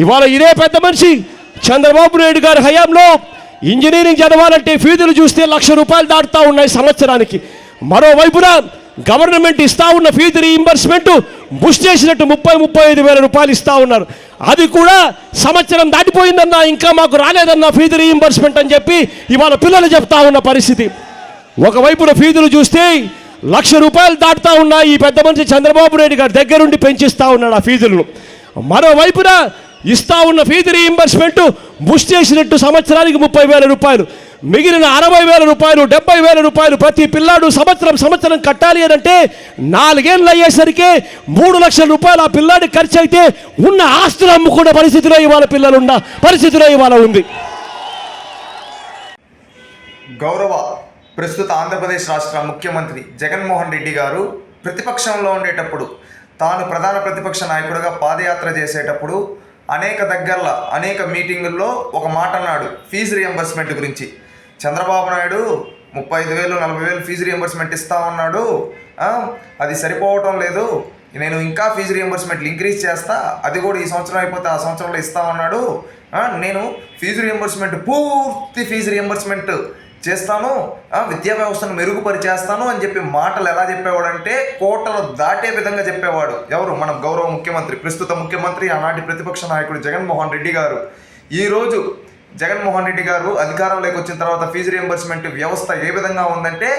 ఇవాళ ఇదే పెద్ద మనిషి చంద్రబాబు నాయుడు గారి హయాంలో ఇంజనీరింగ్ చదవాలంటే ఫీజులు చూస్తే లక్ష రూపాయలు దాటుతూ ఉన్నాయి సంవత్సరానికి. మరోవైపున గవర్నమెంట్ ఇస్తా ఉన్న ఫీజు రీఇంబర్స్మెంట్ బుష్ చేసినట్టు ముప్పై ముప్పై ఐదు వేల రూపాయలు ఇస్తా ఉన్నారు. అది కూడా సంవత్సరం దాటిపోయిందన్నా ఇంకా మాకు రాలేదన్నా ఫీజు రీఇంబర్స్మెంట్ అని చెప్పి ఇవాళ పిల్లలు చెప్తా ఉన్న పరిస్థితి. ఒకవైపున ఫీజులు చూస్తే లక్ష రూపాయలు దాటుతా ఉన్నాయి ఈ పెద్ద మనిషి చంద్రబాబు నాయుడు గారి దగ్గరుండి పెంచిస్తూ ఉన్నాడు ఆ ఫీజులను. మరోవైపున ఇస్తా ఉన్న ఫీజు రీఇంబర్స్మెంట్ బుష్ చేసినట్టు సంవత్సరానికి ముప్పై వేల రూపాయలు. మిగిలిన అరవై వేల రూపాయలు డెబ్బై వేల రూపాయలు ప్రతి పిల్లాడు సంవత్సరం సంవత్సరం కట్టాలి అని అంటే నాలుగేళ్ళు అయ్యేసరికి మూడు లక్షల రూపాయలు ఆ పిల్లాడి ఖర్చు అయితే ఉన్న ఆస్తులు అమ్ముకునే పరిస్థితిలో ఇవాళ పిల్లలు ఉన్న పరిస్థితిలో ఇవాళ ఉంది. గౌరవ ప్రస్తుత ఆంధ్రప్రదేశ్ రాష్ట్ర ముఖ్యమంత్రి జగన్మోహన్ రెడ్డి గారు ప్రతిపక్షంలో ఉండేటప్పుడు తాను ప్రధాన ప్రతిపక్ష నాయకుడిగా పాదయాత్ర చేసేటప్పుడు అనేక దగ్గరల అనేక మీటింగుల్లో ఒక మాట అన్నాడు ఫీజు రియంబర్స్మెంట్ గురించి. చంద్రబాబు నాయుడు ముప్పై ఐదు వేలు నలభై వేలు ఫీజు రియంబర్స్మెంట్ ఇస్తా ఉన్నాడు. అది సరిపోవటం లేదు. నేను ఇంకా ఫీజు రియంబర్స్మెంట్లు ఇంక్రీజ్ చేస్తా అది కూడా ఈ సంవత్సరం అయిపోతే ఆ సంవత్సరంలో ఇస్తా ఉన్నాడు. నేను ఫీజు రియంబర్స్మెంట్ పూర్తి ఫీజు రియంబర్స్మెంట్ చేస్తాను విద్యా వ్యవస్థను మెరుగుపరిచేస్తాను అని చెప్పి మాటలు ఎలా చెప్పేవాడంటే కోటలు దాటే విధంగా చెప్పేవాడు. ఎవరు? మన గౌరవ ముఖ్యమంత్రి ప్రస్తుత ముఖ్యమంత్రి ఆనాటి ప్రతిపక్ష నాయకుడు జగన్మోహన్ రెడ్డి గారు. ఈరోజు జగన్మోహన్ రెడ్డి గారు అధికారంలోకి వచ్చిన తర్వాత ఫీజు రియంబర్స్మెంట్ వ్యవస్థ ఏ విధంగా ఉందంటే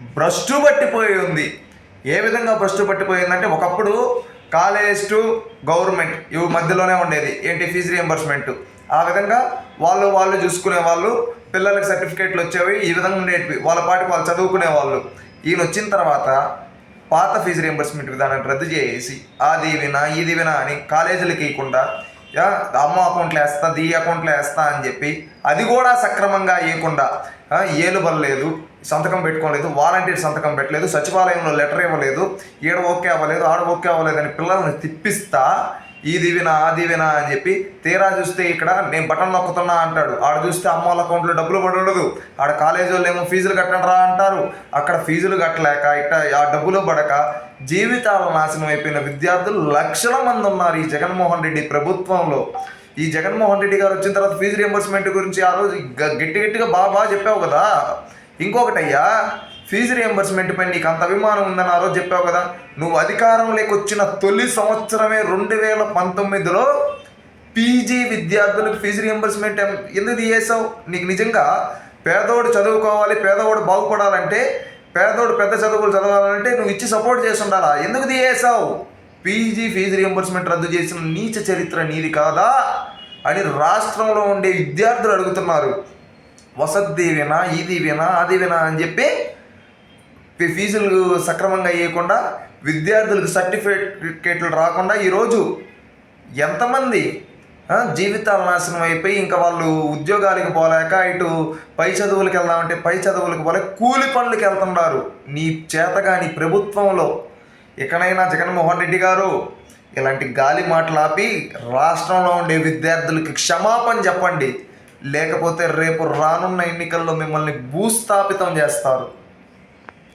భ్రష్టు పట్టిపోయి ఉంది. ఏ విధంగా భ్రష్టు పట్టిపోయిందంటే ఒకప్పుడు కాలేజ్ టు గవర్నమెంట్ ఇవి మధ్యలోనే ఉండేది. ఏంటి? ఫీజు రియంబర్స్మెంట్ ఆ విధంగా వాళ్ళు వాళ్ళు చూసుకునే వాళ్ళు పిల్లలకి సర్టిఫికేట్లు వచ్చేవి ఈ విధంగా ఉండేటివి. వాళ్ళ పాటికి వాళ్ళు చదువుకునే వాళ్ళు. ఈయన వచ్చిన తర్వాత పాత ఫీజు రియంబర్స్మెంట్ విధానాన్ని రద్దు చేసి ఆ వినా ఈ వినా అని కాలేజీలకు ఇవ్వకుండా అమ్మ అకౌంట్లో వేస్తా దీ అకౌంట్లో వేస్తా అని చెప్పి అది కూడా సక్రమంగా ఇవ్వకుండా ఆ, ఏలు సంతకం పెట్టుకోలేదు వాలంటీర్ సంతకం పెట్టలేదు సచివాలయంలో లెటర్ ఇవ్వలేదు ఈడ ఓకే అవ్వలేదు ఆడ ఓకే అవ్వలేదు అని పిల్లల్ని తిప్పిస్తా ఈ దివినా ఆ దివినా అని చెప్పి తీరా చూస్తే ఇక్కడ నేను బటన్ నొక్కుతున్నా అంటాడు. ఆడ చూస్తే అమ్మ వాళ్ళ అకౌంట్లో డబ్బులు పడదు ఆడ కాలేజీ వాళ్ళు ఏమో ఫీజులు కట్టండి రా అంటారు. అక్కడ ఫీజులు కట్టలేక ఇట్ట ఆ డబ్బులు పడక జీవితాల నాశనం అయిపోయిన విద్యార్థులు లక్షల మంది ఉన్నారు ఈ జగన్మోహన్ రెడ్డి ప్రభుత్వంలో. ఈ జగన్మోహన్ రెడ్డి గారు వచ్చిన తర్వాత ఫీజు రియంబర్స్మెంట్ గురించి ఆ రోజు గ- గట్టి గట్టిగా బాగా బాగా చెప్పావు కదా. ఇంకొకటయ్యా ఫీజు రియంబర్స్మెంట్ పై నీకు అంత అభిమానం ఉందని ఆ రోజు చెప్పావు కదా. నువ్వు అధికారంలోకి వచ్చిన తొలి సంవత్సరమే రెండు వేల పంతొమ్మిదిలో పీజీ విద్యార్థులకు ఫీజు రియంబర్స్మెంట్ ఎం- ఎందుకు చేసావు నీకు నిజంగా పేదోడు చదువుకోవాలి పేదవాడు బాగుపడాలంటే పేదోడు పెద్ద చదువులు చదవాలంటే నువ్వు ఇచ్చి సపోర్ట్ చేసి ఉండాలా? ఎందుకు తీయేసావు పీజీ ఫీజు రియంబర్స్మెంట్ రద్దు చేసిన నీచ చరిత్ర నీది కాదా? అని రాష్ట్రంలో ఉండే విద్యార్థులు అడుగుతున్నారు. వసతి దీవెనా ఇది వినా అది వినా అని చెప్పి ఫీజులు సక్రమంగా ఇవ్వకుండా విద్యార్థులకు సర్టిఫికేట్లు రాకుండా ఈరోజు ఎంతమంది జీవితాలు నాశనం అయిపోయి ఇంకా వాళ్ళు ఉద్యోగాలకు పోలేక ఇటు పై చదువులకు వెళ్దామంటే పై చదువులకు పోలేక కూలి పనులకు వెళ్తున్నారు. నీ చేతగా నీ ప్రభుత్వంలో ఎక్కడైనా జగన్మోహన్ రెడ్డి గారు ఇలాంటి గాలి మాటలు ఆపి రాష్ట్రంలో ఉండే విద్యార్థులకి క్షమాపణ చెప్పండి. లేకపోతే రేపు రానున్న ఎన్నికల్లో మిమ్మల్ని భూస్థాపితం చేస్తారు.